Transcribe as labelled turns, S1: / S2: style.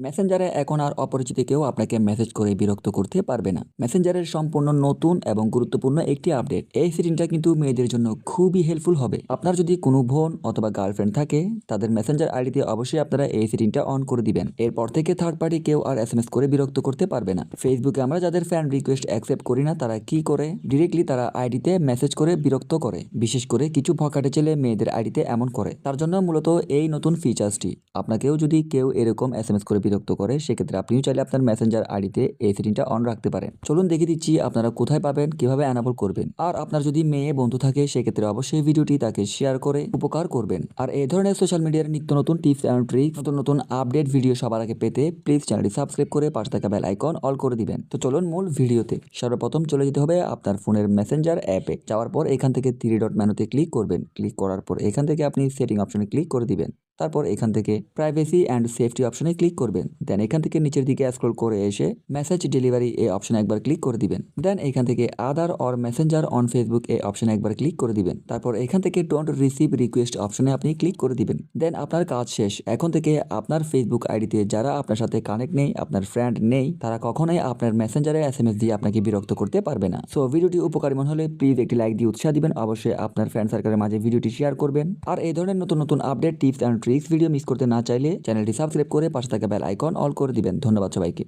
S1: মেসেঞ্জারে এখন আর অপরিচিত কেউ আপনাকে মেসেজ করে বিরক্ত করতে পারবে না। মেসেঞ্জারের সম্পূর্ণ নতুন এবং গুরুত্বপূর্ণ একটি আপডেট এই সেটিংটা কিন্তু মেয়েদের জন্য খুবই হেল্পফুল হবে। আপনার যদি কোনো বোন অথবা গার্লফ্রেন্ড থাকে, তাদের মেসেঞ্জার আইডিতে অবশ্যই আপনারা এই সেটিংটা অন করে দিবেন। এরপর থেকে থার্ড পার্টি কেউ আর এস করে বিরক্ত করতে পারবে না। ফেসবুকে আমরা যাদের ফ্যান রিকোয়েস্ট অ্যাকসেপ্ট করি না, তারা কি করে? ডিরেক্টলি তারা আইডিতে মেসেজ করে বিরক্ত করে। বিশেষ করে কিছু ভকাটে ছেলে মেয়েদের আইডিতে এমন করে। তার জন্য মূলত এই নতুন ফিচার্সটি আপনাকেও যদি কেউ এরকম এস করে বিরক্ত করে, সেক্ষেত্রে আপনিও চাইলে আপনার মেসেঞ্জার আইডিতে এই সেটিংটা অন রাখতে পারেন। চলুন দেখে দিচ্ছি আপনারা কোথায় পাবেন, কীভাবে অ্যানাবল করবেন। আর আপনার যদি মেয়ে, বন্ধু থাকে, সেক্ষেত্রে অবশ্যই ভিডিওটি তাকে শেয়ার করে উপকার করবেন। আর এই ধরনের সোশ্যাল মিডিয়ার নিত্য নতুন টিপস অ্যান্ড ট্রিক্স নতুন নতুন আপডেট ভিডিও সবার আগে পেতে প্লিজ চ্যানেলটি সাবস্ক্রাইব করে পাশে থাকা বেল আইকন অল করে দিবেন। তো চলুন মূল ভিডিওতে। সর্বপ্রথম চলে যেতে হবে আপনার ফোনের মেসেঞ্জার অ্যাপে যাওয়ার পর এখান থেকে থ্রি ডট মেনুতে ক্লিক করবেন। ক্লিক করার পর এখান থেকে আপনি সেটিং অপশনে ক্লিক করে দিবেন। তারপর এখান থেকে প্রাইভেসি অ্যান্ড সেফটি অপশনে ক্লিক করবেন। দেন এখান থেকে নিচের দিকে স্ক্রল করে এসে মেসেজ ডেলিভারি এই অপশনে একবার ক্লিক করে দিবেন। দেন এখান থেকে other or messenger on Facebook এই অপশনে একবার ক্লিক করে দিবেন। তারপর এখান থেকে ডোন্ট রিসিভ রিকোয়েস্ট অপশনে আপনি ক্লিক করে দিবেন। দেন আপনার কাজ শেষ। এখন থেকে আপনার ফেসবুক আইডিতে যারা আপনার সাথে কানেক্ট নেই, আপনার ফ্রেন্ড নেই, তারা কখনোই আপনার মেসেঞ্জারে এস এম এস দিয়ে আপনাকে বিরক্ত করতে পারবে না। সো ভিডিওটি উপকারী মনে হলে প্লিজ একটি লাইক দিয়ে উৎসাহ দিবেন। অবশ্যই আপনার ফ্রেন্ড সার্কেলের মাঝে ভিডিওটি শেয়ার করবেন। আর এই ধরনের নতুন নতুন update tips and tricks video miss করতে না চাইলে চ্যানেলটি সাবস্ক্রাইব করে পাশে থাকা বেল আইকন অল করে দিবেন। ধন্যবাদ সবাইকে।